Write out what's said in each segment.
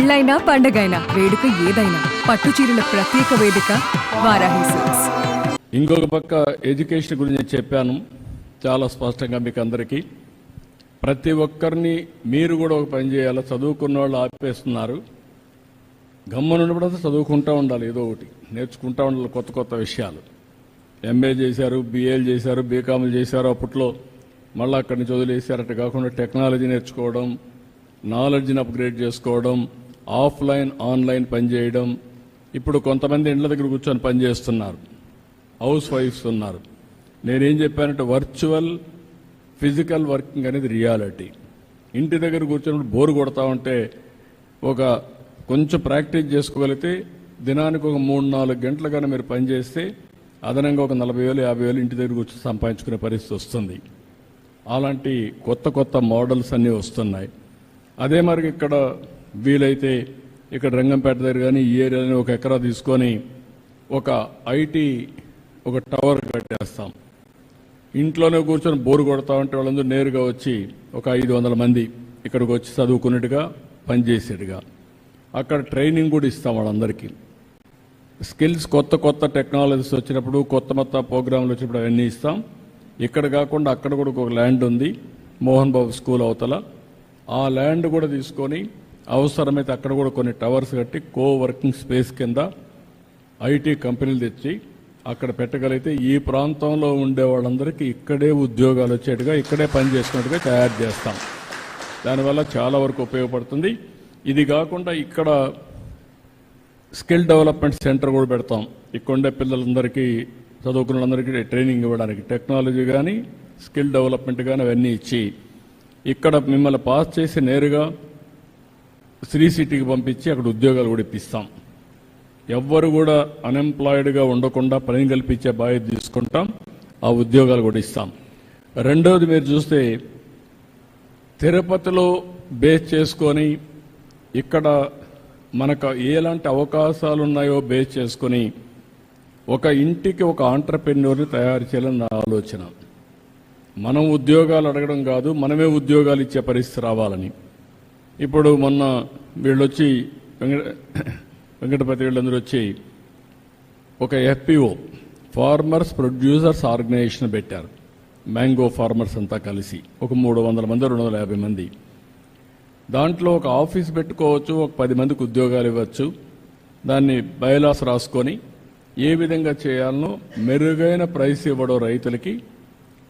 పెళ్ళైనా పండగైనా వేడుక ఏదైనా పట్టు చీరల ప్రత్యేక వేదిక వారాహి సిల్క్స్. ఇంకొక పక్క ఎడ్యుకేషన్ గురించి చెప్పాను చాలా స్పష్టంగా మీకు అందరికీ. ప్రతి ఒక్కరిని మీరు కూడా ఒక పని చేయాలి చదువుకున్న వాళ్ళు ఆపేస్తున్నారు. గమ్మనున్నప్పుడు చదువుకుంటూ ఉండాలి ఏదో ఒకటి. నేర్చుకుంటూ ఉండాలి కొత్త కొత్త విషయాలు. ఎంఏ చేశారు బీఏలు చేశారు బీకామ్లు చేశారు అప్పట్లో మళ్ళీ అక్కడి నుంచి వదిలేశారు. అట్లా కాకుండా టెక్నాలజీ నేర్చుకోవడం నాలెడ్జ్ని అప్గ్రేడ్ చేసుకోవడం ఆఫ్లైన్ ఆన్లైన్ పనిచేయడం ఇప్పుడు కొంతమంది ఇండ్ల దగ్గర కూర్చొని పనిచేస్తున్నారు హౌస్ వైఫ్స్ ఉన్నారు. నేనేం చెప్పానంటే వర్చువల్ ఫిజికల్ వర్కింగ్ అనేది రియాలిటీ. ఇంటి దగ్గర కూర్చొని బోరు కొడతా ఉంటే ఒక కొంచెం ప్రాక్టీస్ చేసుకోగలిగితే దినానికి ఒక మూడు నాలుగు గంటలు కానీ మీరు పనిచేస్తే అదనంగా ఒక నలభై వేలు యాభై వేలు ఇంటి దగ్గర కూర్చొని సంపాదించుకునే పరిస్థితి వస్తుంది. అలాంటి కొత్త కొత్త మోడల్స్ అన్నీ వస్తున్నాయి. అదే మరి ఇక్కడ వీలైతే ఇక్కడ రంగంపేట దగ్గర కానీ ఈ ఏరియాని ఒక ఎకరా తీసుకొని ఒక ఐటీ ఒక టవర్ కట్టేస్తాం. ఇంట్లోనే కూర్చొని బోరు కొడతా ఉంటే వాళ్ళందరూ నేరుగా వచ్చి ఒక ఐదు వందల మంది ఇక్కడికి వచ్చి చదువుకున్నట్టుగా పనిచేసేట్టుగా అక్కడ ట్రైనింగ్ కూడా ఇస్తాం వాళ్ళందరికీ. స్కిల్స్ కొత్త కొత్త టెక్నాలజీస్ వచ్చినప్పుడు కొత్త కొత్త ప్రోగ్రాంలు వచ్చినప్పుడు అవన్నీ ఇస్తాం. ఇక్కడ కాకుండా అక్కడ కూడా ఒక ల్యాండ్ ఉంది మోహన్ బాబు స్కూల్ అవతల. ఆ ల్యాండ్ కూడా తీసుకొని అవసరమైతే అక్కడ కూడా కొన్ని టవర్స్ కట్టి కో వర్కింగ్ స్పేస్ కింద ఐటీ కంపెనీలు తెచ్చి అక్కడ పెట్టగలిగితే ఈ ప్రాంతంలో ఉండే వాళ్ళందరికీ ఇక్కడే ఉద్యోగాలు వచ్చేట్టుగా ఇక్కడే పని తయారు చేస్తాం. దానివల్ల చాలా వరకు ఉపయోగపడుతుంది. ఇది కాకుండా ఇక్కడ స్కిల్ డెవలప్మెంట్ సెంటర్ కూడా పెడతాం. ఇక్కడ ఉండే పిల్లలందరికీ చదువుకున్న వాళ్ళందరికీ ట్రైనింగ్ ఇవ్వడానికి. టెక్నాలజీ కానీ స్కిల్ డెవలప్మెంట్ కానీ అవన్నీ ఇచ్చి ఇక్కడ మిమ్మల్ని పాస్ చేసి నేరుగా శ్రీ సిటీకి పంపించి అక్కడ ఉద్యోగాలు కూడా ఇప్పిస్తాం. ఎవ్వరు కూడా అన్ఎంప్లాయిడ్గా ఉండకుండా పని కల్పించే బాధ్యత తీసుకుంటాం. ఆ ఉద్యోగాలు కూడా ఇస్తాం. రెండవది మీరు చూస్తే తిరుపతిలో బేస్ చేసుకొని ఇక్కడ మనకు ఎలాంటి అవకాశాలు ఉన్నాయో బేస్ చేసుకొని ఒక ఇంటికి ఒక ఆంటర్ప్రెన్యూర్ని తయారు చేయాలని నా ఆలోచన. మనం ఉద్యోగాలు అడగడం కాదు మనమే ఉద్యోగాలు ఇచ్చే పరిస్థితి రావాలని. ఇప్పుడు మొన్న వీళ్ళు వచ్చి వెంకట వెంకటపతి వీళ్ళందరూ వచ్చి ఒక ఎఫ్పిఓ ఫార్మర్స్ ప్రొడ్యూసర్స్ ఆర్గనైజేషన్ పెట్టారు. మ్యాంగో ఫార్మర్స్ అంతా కలిసి ఒక మూడు వందల మంది రెండు వందల యాభై మంది. దాంట్లో ఒక ఆఫీస్ పెట్టుకోవచ్చు ఒక పది మందికి ఉద్యోగాలు ఇవ్వచ్చు. దాన్ని బయలాస్ రాసుకొని ఏ విధంగా చేయాలనో మెరుగైన ప్రైస్ ఇవ్వడం రైతులకి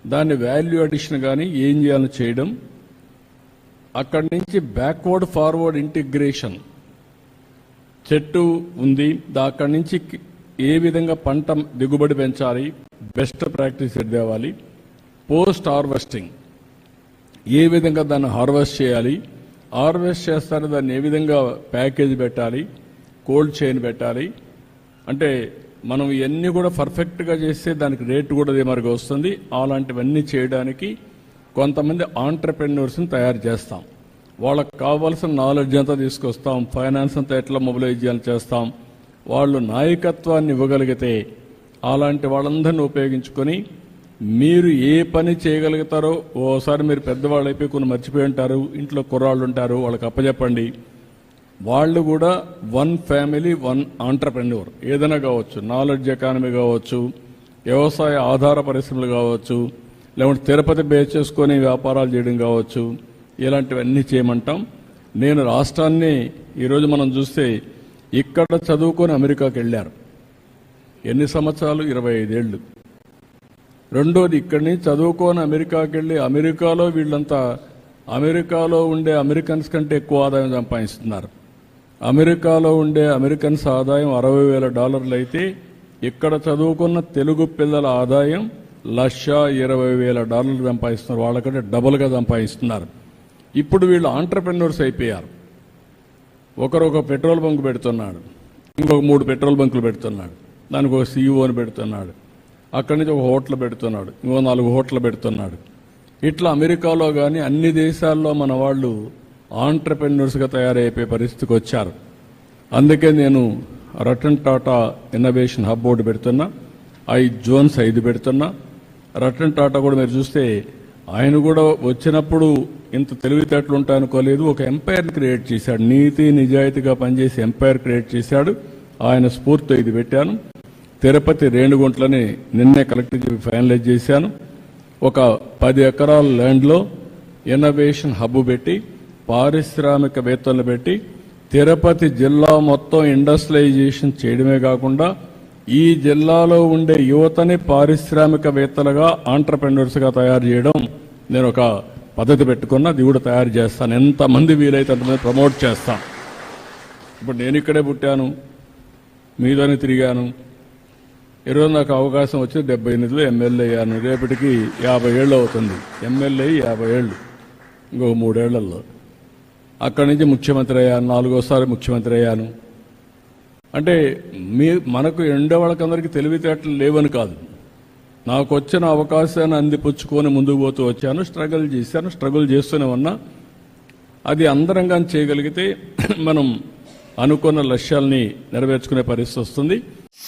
దాన్ని వాల్యూ అడిషన్ కానీ ఏం చేయాలో చేయడం అక్కడి నుంచి బ్యాక్వర్డ్ ఫార్వర్డ్ ఇంటిగ్రేషన్ చెట్టు ఉంది. అక్కడి నుంచి ఏ విధంగా పంట దిగుబడి పెంచాలి? బెస్ట్ ప్రాక్టీస్ తేవాలి పోస్ట్ హార్వెస్టింగ్ ఏ విధంగా దాన్ని హార్వెస్ట్ చేయాలి? హార్వెస్ట్ చేస్తారు దాన్ని ఏ విధంగా ప్యాకేజ్ పెట్టాలి? కోల్డ్ చైన్ పెట్టాలి? అంటే మనం ఇవన్నీ కూడా పర్ఫెక్ట్గా చేస్తే దానికి రేటు కూడా అదే వస్తుంది. అలాంటివన్నీ చేయడానికి కొంతమంది ఆంటర్ప్రెన్యూర్స్ని తయారు చేస్తాం. వాళ్ళకు కావాల్సిన నాలెడ్జ్ అంతా తీసుకొస్తాం. ఫైనాన్స్ అంతా ఎట్లా మొబిలైజ్ చేయాలి చేస్తాం. వాళ్ళు నాయకత్వాన్ని ఇవ్వగలిగితే అలాంటి వాళ్ళందరినీ ఉపయోగించుకొని మీరు ఏ పని చేయగలుగుతారో ఓసారి మీరు పెద్దవాళ్ళు అయిపోయి కొన్ని మర్చిపోయి ఉంటారు. ఇంట్లో కుర్రాళ్ళు ఉంటారు. వాళ్ళకి అప్పచెప్పండి వాళ్ళు కూడా వన్ ఫ్యామిలీ వన్ ఆంటర్ప్రెన్యూర్ ఏదైనా కావచ్చు. నాలెడ్జ్ ఎకానమీ కావచ్చు. వ్యవసాయ ఆధార పరిశ్రమలు కావచ్చు. లేకుంటే తిరుపతి బేస్ చేసుకొని వ్యాపారాలు చేయడం కావచ్చు ఇలాంటివన్నీ చేయమంటాం. నేను రాష్ట్రాన్ని ఈరోజు మనం చూస్తే ఇక్కడ చదువుకొని అమెరికాకి వెళ్ళారు. ఎన్ని సంవత్సరాలు? ఇరవై ఐదేళ్ళు. రెండోది ఇక్కడి నుంచి చదువుకొని అమెరికాకి వెళ్ళి అమెరికాలో వీళ్ళంతా అమెరికాలో ఉండే అమెరికన్స్ కంటే ఎక్కువ ఆదాయం సంపాదిస్తున్నారు. అమెరికాలో ఉండే అమెరికన్స్ ఆదాయం అరవై వేల డాలర్లు అయితే ఇక్కడ చదువుకున్న తెలుగు పిల్లల ఆదాయం లక్ష ఇరవై వేల డాలర్లు సంపాదిస్తున్నారు. వాళ్ళకంటే డబుల్గా సంపాదిస్తున్నారు. ఇప్పుడు వీళ్ళు ఆంటర్ప్రెన్యూర్స్ అయిపోయారు. ఒకరు ఒక పెట్రోల్ బంక్ పెడుతున్నాడు. ఇంకొక మూడు పెట్రోల్ బంకులు పెడుతున్నాడు. దానికి ఒక సీఈఓని పెడుతున్నాడు. అక్కడి నుంచి ఒక హోటల్ పెడుతున్నాడు. ఇంకో నాలుగు హోటల్ పెడుతున్నాడు. ఇట్లా అమెరికాలో కానీ అన్ని దేశాల్లో మన వాళ్ళు ఆంటర్ప్రెన్యూర్స్గా తయారైపోయే పరిస్థితికి వచ్చారు. అందుకే నేను Ratan Tata innovation hub board పెడుతున్నా. ఐదు జోన్స్ ఐదు పెడుతున్నా. రతన్ టాటా కూడా మీరు చూస్తే ఆయన కూడా వచ్చినప్పుడు ఇంత తెలివితేటలు ఉంటాయనుకోలేదు ఒక ఎంపైర్ క్రియేట్ చేశాడు. నీతి నిజాయితీగా పనిచేసి ఎంపైర్ క్రియేట్ చేశాడు. ఆయన స్ఫూర్తితో ఇది పెట్టాను. తిరుపతి రేణుగుంట్లని నిన్నే కలెక్టర్ చెప్పి ఫైనలైజ్ చేశాను. ఒక పది ఎకరాల ల్యాండ్లో ఇన్నోవేషన్ హబ్ పెట్టి పారిశ్రామికవేత్తలు పెట్టి తిరుపతి జిల్లా మొత్తం ఇండస్ట్రియలైజేషన్ చేయడమే కాకుండా ఈ జిల్లాలో ఉండే యువతని పారిశ్రామికవేత్తలుగా ఆంటర్ప్రెన్యూర్స్గా తయారు చేయడం నేను ఒక పద్ధతి పెట్టుకున్నా అది కూడా తయారు చేస్తాను. ఎంతమంది వీలైతే అంతమంది ప్రమోట్ చేస్తాను ఇప్పుడు నేను ఇక్కడే పుట్టాను మీదని తిరిగాను. ఈరోజు నాకు అవకాశం వచ్చి డెబ్బై ఎనిమిదిలో ఎమ్మెల్యే అయ్యాను. రేపటికి యాభై ఏళ్ళు అవుతుంది. ఎమ్మెల్యే యాభై ఏళ్ళు. ఇంకో మూడేళ్ళలో. అక్కడి నుంచి ముఖ్యమంత్రి అయ్యాను నాలుగోసారి ముఖ్యమంత్రి అయ్యాను. అంటే మీ మనకు ఎండే వాళ్ళకందరికీ తెలివితేటలు లేవని కాదు. నాకు వచ్చిన అవకాశాన్ని అందిపుచ్చుకొని ముందుకు పోతూ వచ్చాను స్ట్రగుల్ చేశాను స్ట్రగుల్ చేస్తూనే ఉన్నా. అది అందరంగా చేయగలిగితే మనం అనుకున్న లక్ష్యాల్ని నెరవేర్చుకునే పరిస్థితి వస్తుంది.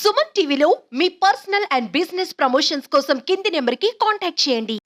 సుమన్ టీవీలో మీ పర్సనల్ అండ్ బిజినెస్ ప్రమోషన్స్ కోసం కింది నెంబర్కి కాంటాక్ట్ చేయండి.